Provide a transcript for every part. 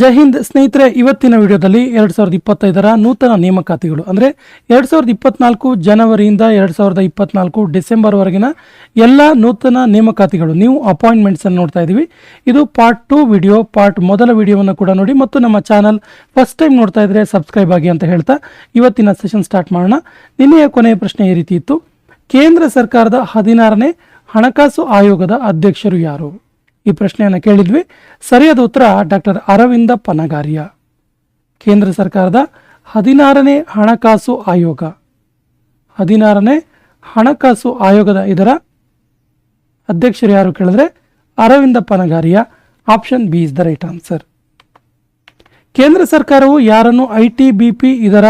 ಜೈ ಹಿಂದ್ ಸ್ನೇಹಿತರೆ, ಇವತ್ತಿನ ವಿಡಿಯೋದಲ್ಲಿ ಎರಡು ಸಾವಿರದ ಇಪ್ಪತ್ತೈದರ ನೂತನ ನೇಮಕಾತಿಗಳು. ಅಂದರೆ ಎರಡು ಸಾವಿರದ ಇಪ್ಪತ್ನಾಲ್ಕು ಜನವರಿಯಿಂದ ಎರಡು ಸಾವಿರದ ಇಪ್ಪತ್ನಾಲ್ಕು ಡಿಸೆಂಬರ್ವರೆಗಿನ ಎಲ್ಲ ನೂತನ ನೇಮಕಾತಿಗಳು. ನೀವು ಅಪಾಯಿಂಟ್ಮೆಂಟ್ಸನ್ನು ನೋಡ್ತಾ ಇದ್ದೀವಿ. ಇದು ಪಾರ್ಟ್ ಟು ವಿಡಿಯೋ. ಪಾರ್ಟ್ ಮೊದಲ ವಿಡಿಯೋವನ್ನು ಕೂಡ ನೋಡಿ ಮತ್ತು ನಮ್ಮ ಚಾನಲ್ ಫಸ್ಟ್ ಟೈಮ್ ನೋಡ್ತಾ ಇದ್ದರೆ ಸಬ್ಸ್ಕ್ರೈಬ್ ಆಗಿ ಅಂತ ಹೇಳ್ತಾ ಇವತ್ತಿನ ಸೆಷನ್ ಸ್ಟಾರ್ಟ್ ಮಾಡೋಣ. ನಿನ್ನೆಯ ಕೊನೆಯ ಪ್ರಶ್ನೆ ಈ ರೀತಿ ಇತ್ತು. ಕೇಂದ್ರ ಸರ್ಕಾರದ ಹದಿನಾರನೇ ಹಣಕಾಸು ಆಯೋಗದ ಅಧ್ಯಕ್ಷರು ಯಾರು? ಈ ಪ್ರಶ್ನೆಯನ್ನು ಕೇಳಿದ್ವಿ. ಸರಿಯಾದ ಉತ್ತರ ಡಾಕ್ಟರ್ ಅರವಿಂದ ಪನಗಾರಿಯ. ಕೇಂದ್ರ ಸರ್ಕಾರದ ಹದಿನಾರನೇ ಹಣಕಾಸು ಆಯೋಗ. ಹದಿನಾರನೇ ಹಣಕಾಸು ಆಯೋಗದ ಇದರ ಅಧ್ಯಕ್ಷರು ಯಾರು ಕೇಳಿದ್ರೆ Arvind Panagariya. Option B is the right answer. ಕೇಂದ್ರ ಸರ್ಕಾರವು ಯಾರನ್ನು ಐ ಟಿ ಬಿ ಪಿ ಇದರ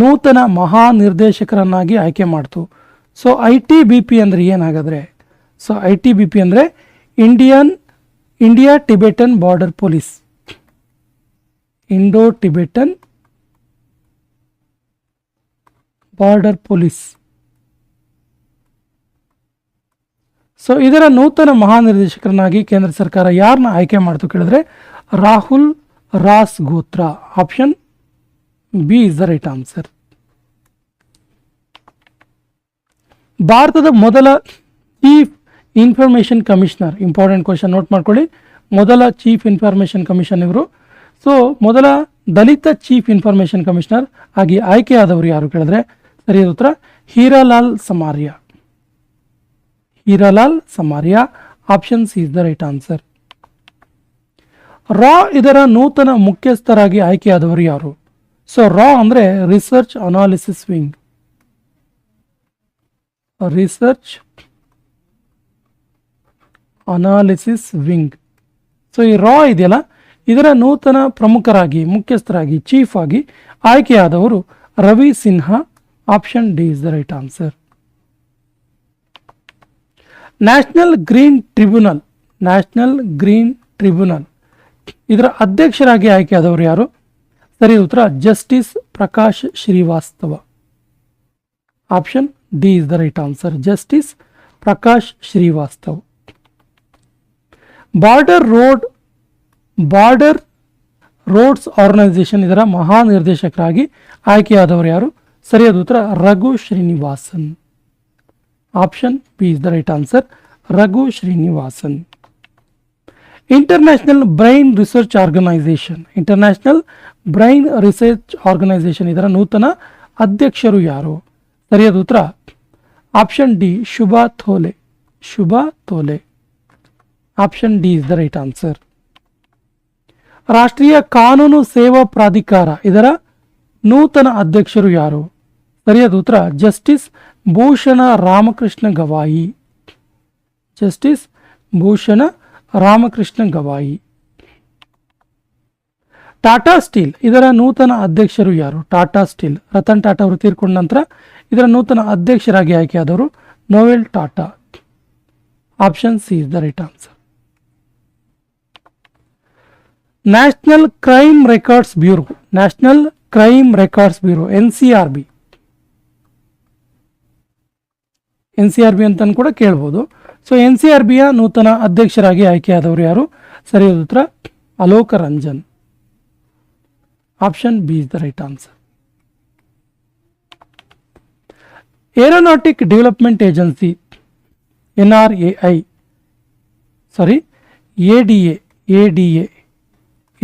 ನೂತನ ಮಹಾನಿರ್ದೇಶಕರನ್ನಾಗಿ ಆಯ್ಕೆ ಮಾಡ್ತು. So I T B P ಅಂದರೆ ಏನಾಗಾದ್ರೆ? So I T B P ಅಂದರೆ Indian India Tibetan border police Indo Tibetan border police so ಇದರ ನೂತನ ಮಹಾನಿರ್ದೇಶಕರನ್ನಾಗಿ ಕೇಂದ್ರ ಸರ್ಕಾರ ಯಾರನ್ನ ಆಯ್ಕೆ ಮಾಡ್ತು ಕೇಳಿದ್ರೆ Rahul Rasgotra. Option B is the right answer ಭಾರತದ ಮೊದಲ chief information commissioner important question note ಮಾಡ್ಕೊಳ್ಳಿ. ಮೊದಲ ಚೀಫ್ ಇನ್ಫಾರ್ಮೇಷನ್ ಕಮಿಷನ್ ಇವರು. ಸೊ ಮೊದಲ ದಲಿತ ಚೀಫ್ ಇನ್ಫಾರ್ಮೇಷನ್ ಕಮಿಷನರ್ ಆಗಿ ಆಯ್ಕೆಯಾದವರು ಯಾರು ಕೇಳಿದ್ರೆ? ಸರಿಯಾದ ಉತ್ತರ Hiralal Samariya. Hiralal Samariya option C is the right answer ರಾ ಇದರ ನೂತನ ಮುಖ್ಯಸ್ಥರಾಗಿ ಆಯ್ಕೆಯಾದವರು ಯಾರು? ಸೊ ರಾ ಅಂದರೆ research analysis wing research analysis wing so ಈ ರಾ ಇದೆಯಲ್ಲ? ಇದರ ನೂತನ ಪ್ರಮುಖರಾಗಿ, ಮುಖ್ಯಸ್ಥರಾಗಿ ಚೀಫ್ ಆಗಿ ಆಯ್ಕೆಯಾದವರು Ravi Sinha option D is the right answer national green tribunal national green tribunal ಇದರ ಅಧ್ಯಕ್ಷರಾಗಿ ಆಯ್ಕೆಯಾದವರು ಯಾರು? ಸರಿ, ಉತ್ತರ justice Prakash Shrivastava option D is the right answer justice Prakash Shrivastav border road, border roads organisation ಇದರ ಮಹಾನಿರ್ದೇಶಕರಾಗಿ ಆಯ್ಕೆಯಾದವರು ಯಾರು? ಸರಿಯಾದ ಉತ್ತರ, Raghu Srinivasan. Option B is the right answer, Raghu Srinivasan. International brain research organisation. International brain research organisation ಇದರ ನೂತನ ಅಧ್ಯಕ್ಷರು ಯಾರು? ಸರಿಯಾದ ಉತ್ತರ, option D, Shubha Thole. Shubha Thole. Option D is the right answer ರಾಷ್ಟ್ರೀಯ ಕಾನೂನು ಸೇವಾ ಪ್ರಾಧಿಕಾರ, ಇದರ ನೂತನ ಅಧ್ಯಕ್ಷರು ಯಾರು? ಸರಿಯಾದ ಉತ್ತರ, justice Bhushan Ramakrishna Gavai. Justice Bhushan Ramakrishna Gavai. Tata steel, ಇದರ ನೂತನ ಅಧ್ಯಕ್ಷರು ಯಾರು? ಟಾಟಾ ಸ್ಟೀಲ್. ರತನ್ ಟಾಟಾ ಅವರು ತೀರ್ಕೊಂಡ ನಂತರ ಇದರ ನೂತನ ಅಧ್ಯಕ್ಷರಾಗಿ ಆಯ್ಕೆಯಾದವರು Noel Tata. Option C is the right answer national crime records bureau national crime records bureau N C R B N C R B ಅಂತ ಕೂಡ ಕೇಳ್ಬೋದು. ಸೊ ಎನ್ ಸಿ ಆರ್ ಬಿಯ ನೂತನ ಅಧ್ಯಕ್ಷರಾಗಿ ಆಯ್ಕೆಯಾದವರು ಯಾರು? ಸರಿಯಾದ ಉತ್ತರ. Alok Ranjan option B is the right answer aeronautic development agency N R A I sorry A D A A D A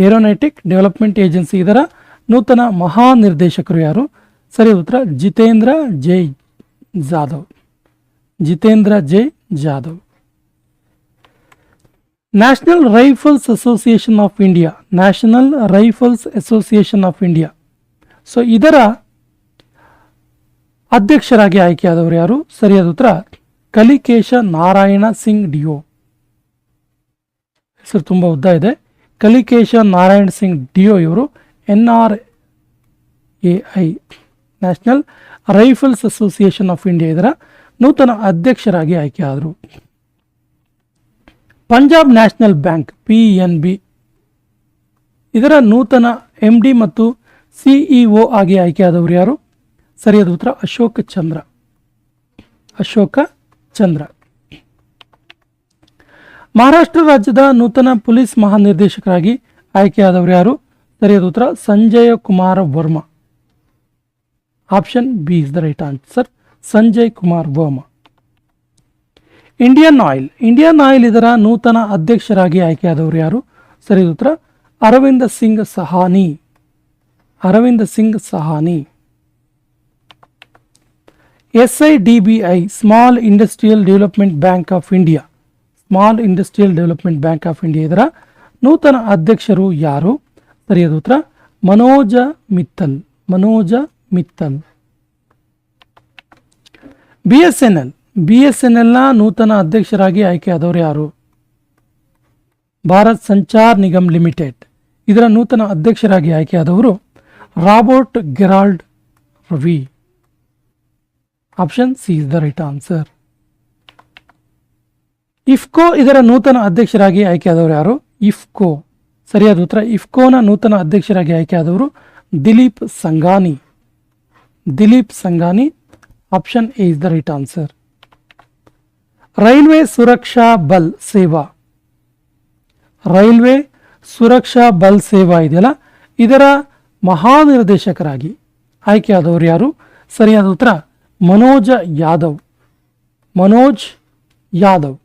aeronautic development agency ಇದರ ನೂತನ ಮಹಾನಿರ್ದೇಶಕರು ಯಾರು? ಸರಿಯಾದ ಉತ್ತರ, Jitendra Jai Jadhav. Jitendra Jai Jadhav. National rifles association of India, national rifles association of India. So ಇದರ ಅಧ್ಯಕ್ಷರಾಗಿ ಆಯ್ಕೆಯಾದವರು ಯಾರು? ಸರಿಯಾದ ಉತ್ತರ, ಕಲಿಕೇಶ ನಾರಾಯಣ ಸಿಂಗ್ ಡಿಯೋ. ಹೆಸರು ತುಂಬ ಉದ್ದ ಇದೆ. ಕಲಿಕೇಶ ನಾರಾಯಣ್ ಸಿಂಗ್ ಡಿಯೋ ಇವರು, N R A I, national rifles association of India ಇದರ ನೂತನ ಅಧ್ಯಕ್ಷರಾಗಿ ಆಯ್ಕೆಯಾದರು Punjab national bank, P N B, ಇದರ ನೂತನ ಎಂ ಡಿ ಮತ್ತು ಸಿಇಒ ಆಗಿ ಆಯ್ಕೆಯಾದವರು ಯಾರು? ಸರಿಯಾದ ಉತ್ತರ ಅಶೋಕ ಚಂದ್ರ. ಅಶೋಕ ಚಂದ್ರ. ಮಹಾರಾಷ್ಟ್ರ ರಾಜ್ಯದ ನೂತನ ಪೊಲೀಸ್ ಮಹಾನಿರ್ದೇಶಕರಾಗಿ ಆಯ್ಕೆಯಾದವರು ಯಾರು? ಸರಿಯಾದ ಉತ್ತರ, Sanjay Kumar Verma. Option B is the right answer. Sanjay Kumar Verma. Indian oil. Indian oil ಇದರ ನೂತನ ಅಧ್ಯಕ್ಷರಾಗಿ ಆಯ್ಕೆಯಾದವರು ಯಾರು? ಸರಿಯಾದ ಉತ್ತರ, Arvind Singh Sahani. Arvind Singh Sahani. S I D B I small industrial development bank of India. Small industrial development bank of India ಇದರ ನೂತನ ಅಧ್ಯಕ್ಷರು ಯಾರು? ಸರಿಯಾದ ಉತ್ತರ, Manoj Mittal Manoj Mittal B S N L B S N ಎಲ್ನ ನೂತನ ಅಧ್ಯಕ್ಷರಾಗಿ ಆಯ್ಕೆಯಾದವರು ಯಾರು? ಭಾರತ್ ಸಂಚಾರ್ ನಿಗಮ್ ಲಿಮಿಟೆಡ್. ಇದರ ನೂತನ ಅಧ್ಯಕ್ಷರಾಗಿ ಆಯ್ಕೆಯಾದವರು Robert Gerald Ravi. Option C is the right answer. IFFCO ಇದರ ನೂತನ ಅಧ್ಯಕ್ಷರಾಗಿ ಆಯ್ಕೆಯಾದವರು ಯಾರು? ಇಫ್ಕೋ. ಸರಿಯಾದ ಉತ್ತರ, ಇಫ್ಕೋನ ನೂತನ ಅಧ್ಯಕ್ಷರಾಗಿ ಆಯ್ಕೆಯಾದವರು Dilip Sanghani Dilip Sanghani option A is the right answer railway Suraksha Bal Seva. Railway ಸುರಕ್ಷಾ ಬಲ್ ಸೇವಾ ಇದೆಯಲ್ಲ? ಇದರ ಮಹಾನಿರ್ದೇಶಕರಾಗಿ ಆಯ್ಕೆಯಾದವರು ಯಾರು? ಸರಿಯಾದ ಉತ್ತರ, ಮನೋಜ ಯಾದವ್. ಮನೋಜ್ ಯಾದವ್.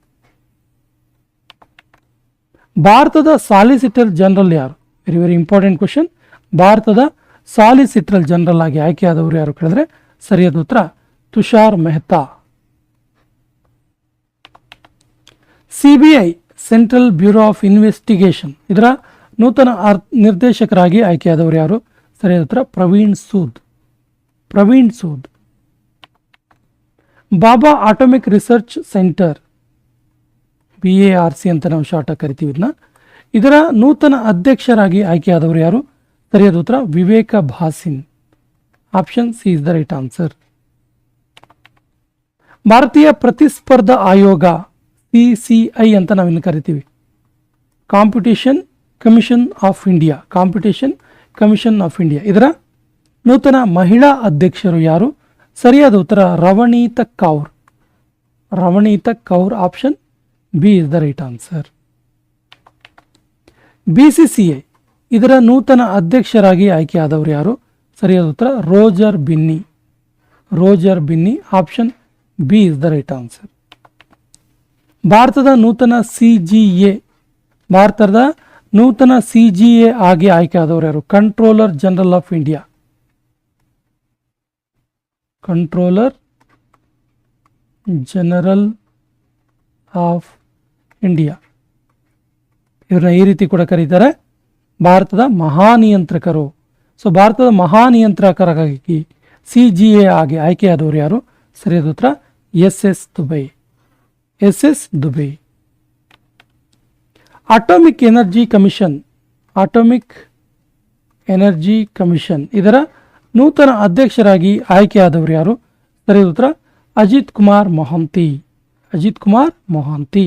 ಭಾರತದ ಸಾಲಿಸಿಟರ್ ಜನರಲ್ ಯಾರು? ವೆರಿ ವೆರಿ ಇಂಪಾರ್ಟೆಂಟ್ ಕ್ವಶನ್ ಭಾರತದ ಸಾಲಿಸಿಟರ್ ಜನರಲ್ ಆಗಿ ಆಯ್ಕೆಯಾದವರು ಯಾರು ಕೇಳಿದ್ರೆ ಸರಿಯಾದ ಉತ್ತರ Tushar Mehta. CBI, central bureau of investigation. ಇದರ ನೂತನ ಆರ್ ನಿರ್ದೇಶಕರಾಗಿ ಆಯ್ಕೆಯಾದವರು ಯಾರು? ಸರಿಯಾದ ಉತ್ತರ Praveen Sood. Praveen Sood. Bhabha atomic research centre. B A R C ಅಂತ ನಾವು ಶಾರ್ಟಾಗಿ ಕರಿತೀವಿ ಇದನ್ನ ಇದರ ನೂತನ ಅಧ್ಯಕ್ಷರಾಗಿ ಆಯ್ಕೆಯಾದವರು ಯಾರು? ಸರಿಯಾದ ಉತ್ತರ, Vivek Bhasin. Option C is the right answer ಭಾರತೀಯ ಪ್ರತಿಸ್ಪರ್ಧಾ ಆಯೋಗ ಸಿ ಸಿ ಐ ಅಂತ ನಾವಿನ್ನು ಕರಿತೀವಿ. Competition commission of India competition commission of India ಇದರ ನೂತನ ಮಹಿಳಾ ಅಧ್ಯಕ್ಷರು ಯಾರು? ಸರಿಯಾದ ಉತ್ತರ Ravneet Kaur. Ravneet Kaur option B is the right answer. BCCA ಇದರ ನೂತನ ಅಧ್ಯಕ್ಷರಾಗಿ ಆಯ್ಕೆಯಾದವರು ಯಾರು? ಸರಿಯಾದ ಉತ್ತರ, Roger Binny. Roger Binny option B is the right answer ಭಾರತದ ನೂತನ ಸಿ ಜಿ ಎ ಭಾರತದ ನೂತನ ಸಿ ಜಿ ಎ ಆಗಿ ಆಯ್ಕೆಯಾದವರು ಯಾರು? Controller general of India controller general of India. ಇವ್ರನ್ನ ಈ ರೀತಿ ಕೂಡ ಕರೀತಾರೆ. ಭಾರತದ ಮಹಾನಿಯಂತ್ರಕರು. ಸೊ ಭಾರತದ ಮಹಾನಿಯಂತ್ರಕರಾಗಿ ಸಿ ಜಿ ಎ ಆಗಿ ಆಯ್ಕೆಯಾದವರು ಯಾರು? ಸರಿಯಾದ ಉತ್ತರ, S S Dubey. S S Dubey. Atomic energy commission atomic energy commission ಇದರ ನೂತನ ಅಧ್ಯಕ್ಷರಾಗಿ ಆಯ್ಕೆಯಾದವರು ಯಾರು? ಸರಿಯಾದ ಉತ್ತರ, Ajit Kumar Mohanty. Ajit Kumar Mohanty.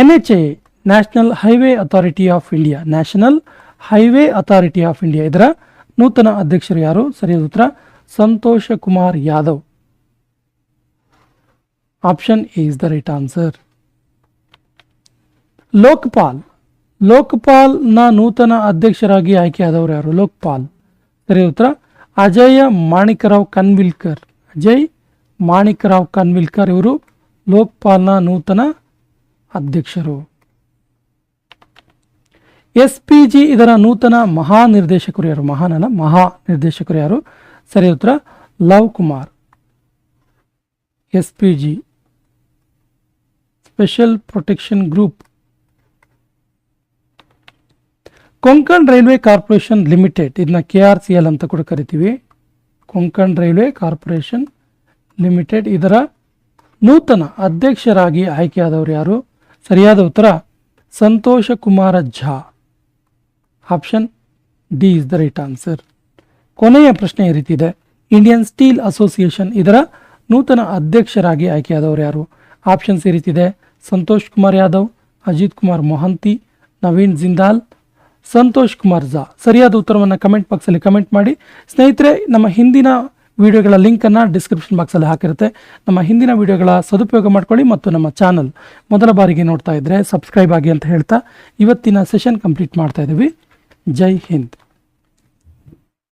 N H A national highway authority of India national highway authority of India ಇದರ ನೂತನ ಅಧ್ಯಕ್ಷರು ಯಾರು? ಸರಿಯಾದ ಉತ್ತರ, Santosh Kumar Yadav. Option A is the right answer Lokpal. ಲೋಕ್ಪಾಲ್ನ ನೂತನ ಅಧ್ಯಕ್ಷರಾಗಿ ಆಯ್ಕೆಯಾದವರು ಯಾರು? ಲೋಕ್ಪಾಲ್. ಸರಿಯಾದ ಉತ್ತರ, ಅಜಯ ಮಾಣಿಕರಾವ್ ಕನ್ವಿಲ್ಕರ್. ಅಜಯ್ ಮಾಣಿಕರಾವ್ ಕನ್ವಿಲ್ಕರ್ ಇವರು ಲೋಕ್ಪಾಲ್ನ ನೂತನ ಅಧ್ಯಕ್ಷರು. ಎಸ್ ಪಿ ಜಿ ಇದರ ನೂತನ ಮಹಾನಿರ್ದೇಶಕರು ಯಾರು? ಮಹಾನ್ ಅಲ್ಲ ಮಹಾ ನಿರ್ದೇಶಕರು ಯಾರು? ಸರಿ, ಉತ್ತರ, Luv Kumar. S P G special protection group. Konkan railway corporation limited ಇದನ್ನ ಕೆ ಆರ್ ಸಿ ಎಲ್ ಅಂತ ಕೂಡ ಕರಿತೀವಿ. ಕೊಂಕಣ್ ರೈಲ್ವೆ ಕಾರ್ಪೊರೇಷನ್ ಲಿಮಿಟೆಡ್ ಇದರ ನೂತನ ಅಧ್ಯಕ್ಷರಾಗಿ ಆಯ್ಕೆಯಾದವರು ಯಾರು? ಸರಿಯಾದ ಉತ್ತರ, Santosh Kumar Jha. Option D is the right answer. ಕೊನೆಯ ಪ್ರಶ್ನೆ ಈ ರೀತಿ ಇದೆ. ಇಂಡಿಯನ್ ಸ್ಟೀಲ್ ಅಸೋಸಿಯೇಷನ್ ಇದರ ನೂತನ ಅಧ್ಯಕ್ಷರಾಗಿ ಆಯ್ಕೆಯಾದವರು ಯಾರು? ಆಪ್ಷನ್ಸ್ ಈ ರೀತಿ ಇದೆ. ಸಂತೋಷ್ ಕುಮಾರ್ ಯಾದವ್, ಅಜಿತ್ ಕುಮಾರ್ ಮೊಹಂತಿ, ನವೀನ್ ಜಿಂದಾಲ್, ಸಂತೋಷ್ ಕುಮಾರ್ ಝಾ. ಸರಿಯಾದ ಉತ್ತರವನ್ನು ಕಮೆಂಟ್ ಬಾಕ್ಸಲ್ಲಿ ಕಮೆಂಟ್ ಮಾಡಿ. ಸ್ನೇಹಿತರೆ, ನಮ್ಮ ಹಿಂದಿನ ವಿಡಿಯೋಗಳ ಲಿಂಕನ್ನು ಡಿಸ್ಕ್ರಿಪ್ಷನ್ ಬಾಕ್ಸಲ್ಲಿ ಹಾಕಿರುತ್ತೆ. ನಮ್ಮ ಹಿಂದಿನ ವಿಡಿಯೋಗಳ ಸದುಪಯೋಗ ಮಾಡ್ಕೊಳ್ಳಿ ಮತ್ತು ನಮ್ಮ ಚಾನಲ್ ಮೊದಲ ಬಾರಿಗೆ ನೋಡ್ತಾ ಇದ್ದರೆ ಸಬ್ಸ್ಕ್ರೈಬ್ ಆಗಿ ಅಂತ ಹೇಳ್ತಾ ಇವತ್ತಿನ ಸೆಷನ್ ಕಂಪ್ಲೀಟ್ ಮಾಡ್ತಾ ಇದ್ದೀವಿ. ಜೈ ಹಿಂದ್.